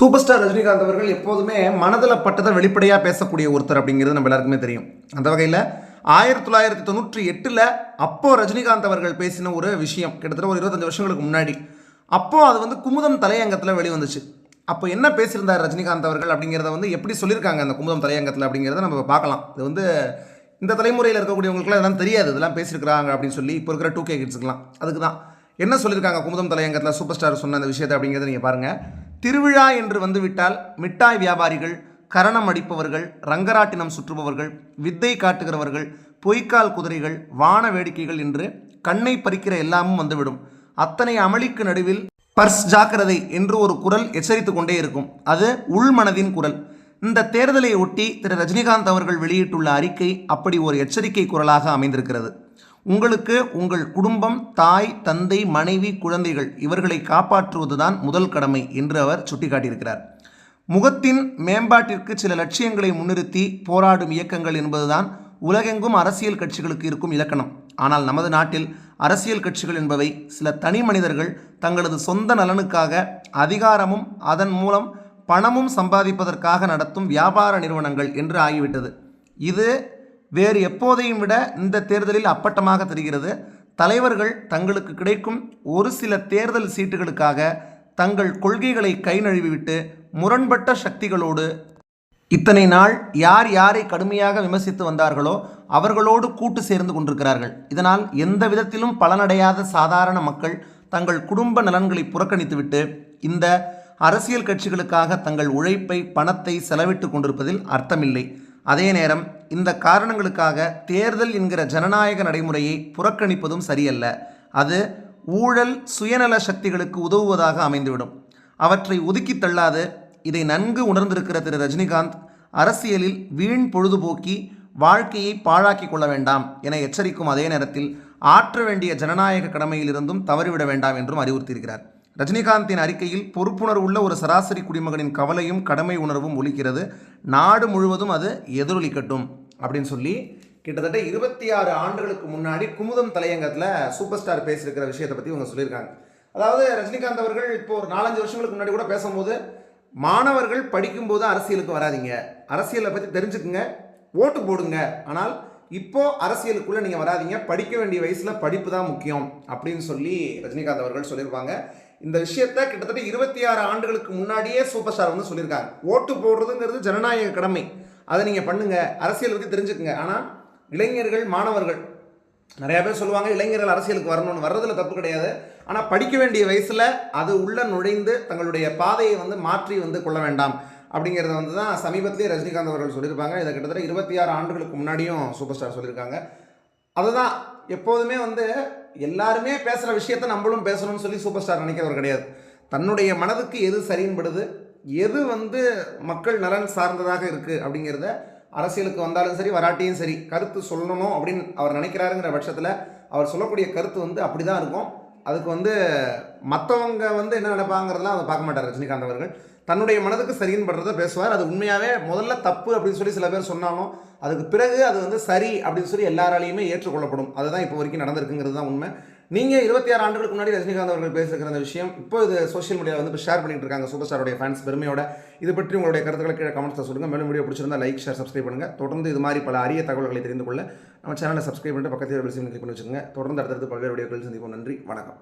Super star Rajinikanth அவர்கள் எப்போதுமே மனதில் பட்டதை வெளிப்படையாக பேசக்கூடிய ஒருத்தர் அப்படிங்கிறது நம்ம எல்லாருக்குமே தெரியும். அந்த வகையில் ஆயிரத்தி தொள்ளாயிரத்தி தொண்ணூற்றி எட்டில் அப்போ ரஜினிகாந்த் அவர்கள் பேசின ஒரு விஷயம் கிட்டத்தட்ட ஒரு இருபத்தஞ்சு வருஷங்களுக்கு முன்னாடி. அப்போ அது வந்து குமுதம் தலையங்கத்தில் வெளிவந்துச்சு. அப்போ என்ன பேசியிருந்தார் ரஜினிகாந்த் அவர்கள் அப்படிங்கிறத வந்து எப்படி சொல்லியிருக்காங்க அந்த குமுதம் தலையங்கத்தில் அப்படிங்கிறத நம்ம பார்க்கலாம். இது வந்து இந்த தலைமுறையில் இருக்கக்கூடியவங்களுக்குலாம் இதெல்லாம் தெரியாது இதெல்லாம் பேசியிருக்கிறாங்க அப்படின்னு சொல்லி இப்போ இருக்கிற டூ கே கிட்ஸுக்கெலாம் அதுக்கு தான் என்ன சொல்லியிருக்காங்க குமுதம் தலையங்கத்தில் சூப்பர் ஸ்டார் சொன்ன அந்த விஷயத்தை அப்படிங்கிறத நீங்கள் பாருங்கள் திருவிழா என்று வந்துவிட்டால் மிட்டாய் வியாபாரிகள் கரணம் அடிப்பவர்கள் ரங்கராட்டினம் சுற்றுபவர்கள் வித்தை காட்டுகிறவர்கள் பொய்க்கால் குதிரைகள் வான வேடிக்கைகள் என்று கண்ணை பறிக்கிற எல்லாமும் வந்துவிடும். அத்தனை அமளிக்கு நடுவில் பர்ஸ் ஜாக்கிரதை என்று ஒரு குரல் எச்சரித்து கொண்டே இருக்கும். அது உள்மனதின் குரல். இந்த தேர்தலை ஒட்டி திரு. ரஜினிகாந்த் அவர்கள் வெளியிட்டுள்ள அறிக்கை அப்படி ஒரு எச்சரிக்கை குரலாக அமைந்திருக்கிறது. உங்களுக்கு உங்கள் குடும்பம் தாய் தந்தை மனைவி குழந்தைகள் இவர்களை காப்பாற்றுவதுதான் முதல் கடமை என்று அவர் சுட்டிக்காட்டியிருக்கிறார். முகத்தின் மேம்பாட்டிற்கு சில லட்சியங்களை முன்னிறுத்தி போராடும் இயக்கங்கள் என்பதுதான் உலகெங்கும் அரசியல் கட்சிகளுக்கு இருக்கும் இலக்கணம். ஆனால் நமது நாட்டில் அரசியல் கட்சிகள் என்பவை சில தனி மனிதர்கள் தங்களது சொந்த நலனுக்காக அதிகாரமும் அதன் மூலம் பணமும் சம்பாதிப்பதற்காக நடத்தும் வியாபார நிறுவனங்கள் என்று ஆகிவிட்டது. இது வேறு எப்போதையும் விட இந்த தேர்தலில் அப்பட்டமாக தெரிகிறது. தலைவர்கள் தங்களுக்கு கிடைக்கும் ஒரு சில தேர்தல் சீட்டுகளுக்காக தங்கள் கொள்கைகளை கை நழுவிவிட்டு முரண்பட்ட சக்திகளோடு இத்தனை நாள் யார் யாரை கடுமையாக விமர்சித்து வந்தார்களோ அவர்களோடு கூட்டு சேர்ந்து கொண்டிருக்கிறார்கள். இதனால் எந்த விதத்திலும் பலனடையாத சாதாரண மக்கள் தங்கள் குடும்ப நலன்களை புறக்கணித்துவிட்டு இந்த அரசியல் கட்சிகளுக்காக தங்கள் உழைப்பை பணத்தை செலவிட்டு கொண்டிருப்பதில் அர்த்தமில்லை. அதே நேரம் இந்த காரணங்களுக்காக தேர்தல் என்கிற ஜனநாயக நடைமுறையை புறக்கணிப்பதும் சரியல்ல. அது ஊழல் சுயநல சக்திகளுக்கு உதவுவதாக அமைந்துவிடும். அவற்றை ஒதுக்கி தள்ளாது இதை நன்கு உணர்ந்திருக்கிற திரு. ரஜினிகாந்த் அரசியலில் வீண் பொழுதுபோக்கி வாழ்க்கையை பாழாக்கி கொள்ள வேண்டாம் என எச்சரிக்கும் அதே நேரத்தில் ஆற்ற வேண்டிய ஜனநாயக கடமையிலிருந்தும் தவறிவிட வேண்டாம் என்றும் அறிவுறுத்தியிருக்கிறார். ரஜினிகாந்தின் அறிக்கையில் பொறுப்புணர்வுள்ள ஒரு சராசரி குடிமகனின் கவலையும் கடமை உணர்வும் ஒலிக்கிறது. நாடு முழுவதும் அது எதிரொலிக்கட்டும். அப்படின்னு சொல்லி கிட்டத்தட்ட இருபத்தி ஆறு ஆண்டுகளுக்கு முன்னாடி குமுதம் தலையங்கத்தில் சூப்பர் ஸ்டார் பேசியிருக்கிற விஷயத்தை பற்றி இவங்க சொல்லியிருக்காங்க. அதாவது ரஜினிகாந்த் அவர்கள் இப்போ ஒரு நாலஞ்சு வருஷங்களுக்கு முன்னாடி கூட பேசும்போது மாணவர்கள் படிக்கும்போது அரசியலுக்கு வராதீங்க. அரசியலை பற்றி தெரிஞ்சுக்குங்க ஓட்டு போடுங்க. ஆனால் இப்போது அரசியலுக்குள்ளே நீங்கள் வராதீங்க. படிக்க வேண்டிய வயசில் படிப்பு தான் முக்கியம் அப்படின்னு சொல்லி ரஜினிகாந்த் அவர்கள் சொல்லியிருப்பாங்க. இந்த விஷயத்த கிட்டத்தட்ட இருபத்தி ஆறு ஆண்டுகளுக்கு முன்னாடியே சூப்பர் ஸ்டார் வந்து சொல்லியிருக்காங்க ஓட்டு போடுறதுங்கிறது ஜனநாயக கடமை. அதை நீங்கள் பண்ணுங்கள் அரசியல் பற்றி தெரிஞ்சுக்குங்க. ஆனால் இளைஞர்கள் மாணவர்கள் நிறையா பேர் சொல்லுவாங்க இளைஞர்கள் அரசியலுக்கு வரணும்னு. வர்றதில் தப்பு கிடையாது. ஆனால் படிக்க வேண்டிய வயசில் அது உள்ள நுழைந்து தங்களுடைய பாதையை வந்து மாற்றி வந்து கொள்ள வேண்டாம். அப்படிங்கிறத வந்து தான் சமீபத்திலே ரஜினிகாந்த் அவர்கள் சொல்லியிருப்பாங்க. இதை கிட்டத்தட்ட இருபத்தி ஆறு ஆண்டுகளுக்கு முன்னாடியும் சூப்பர் ஸ்டார் சொல்லியிருக்காங்க அதுதான் எப்போதுமே வந்து எல்லாருமே பேசுகிற விஷயத்த நம்மளும் பேசணும்னு சொல்லி சூப்பர் ஸ்டார் நினைக்கிறவர் கிடையாது. தன்னுடைய மனதுக்கு எது சரியின்படுது எது வந்து மக்கள் நலன் சார்ந்ததாக இருக்குது அப்படிங்கிறத அரசியலுக்கு வந்தாலும் சரி வராட்டியும் சரி கருத்து சொல்லணும் அப்படின்னு அவர் நினைக்கிறாருங்கிற பட்சத்தில் அவர் சொல்லக்கூடிய கருத்து வந்து அப்படி தான் இருக்கும். அதுக்கு வந்து மற்றவங்க வந்து என்ன நினைப்பாங்கிறதெல்லாம் அதை பார்க்க மாட்டார் ரஜினிகாந்த் அவர்கள். தன்னுடைய மனதுக்கு சரின்னு படுறத பேசுவார். அது உண்மையாகவே முதல்ல தப்பு அப்படின்னு சொல்லி சில பேர் சொன்னாலும் அதுக்கு பிறகு அது வந்து சரி அப்படின்னு சொல்லி எல்லாராலையுமே ஏற்றுக்கொள்ளப்படும். அதுதான் இப்போ வரைக்கும் நடந்திருக்குங்கிறது தான் உண்மை. நீங்கள் இருபத்தி ஆறு ஆண்டுகளுக்கு முன்னாடி ரஜினிகாந்த் அவர்கள் பேசுகிற அந்த விஷயம் இப்போ இது சோஷியல் மீடியாவில் வந்து இப்போ ஷேர் பண்ணிட்டு இருக்காங்க சூப்பர் ஸ்டாரோடைய ஃபேன்ஸ் பெருமையோட. இது பற்றி உங்களுடைய கருத்துக்களை கீழே கமெண்ட்ஸில் சொல்லுங்கள் மேலும் வீடியோ பிடிச்சிருந்தா லைக் ஷேர் சப்ஸ்கிரைப் பண்ணுங்கள் தொடர்ந்து இது மாதிரி பல அரிய தகவல்களை தெரிந்து கொள்ள நம்ம சேனலை சப்ஸ்கிரைப் பண்ணிட்டு பக்கத்தில் பெல் சிம் கிளிக் பண்ணி வச்சுக்கோங்க. தொடர்ந்து அடுத்தடுத்து பல்வேறு வீடியோக்கள் சந்திப்போம். நன்றி. வணக்கம்.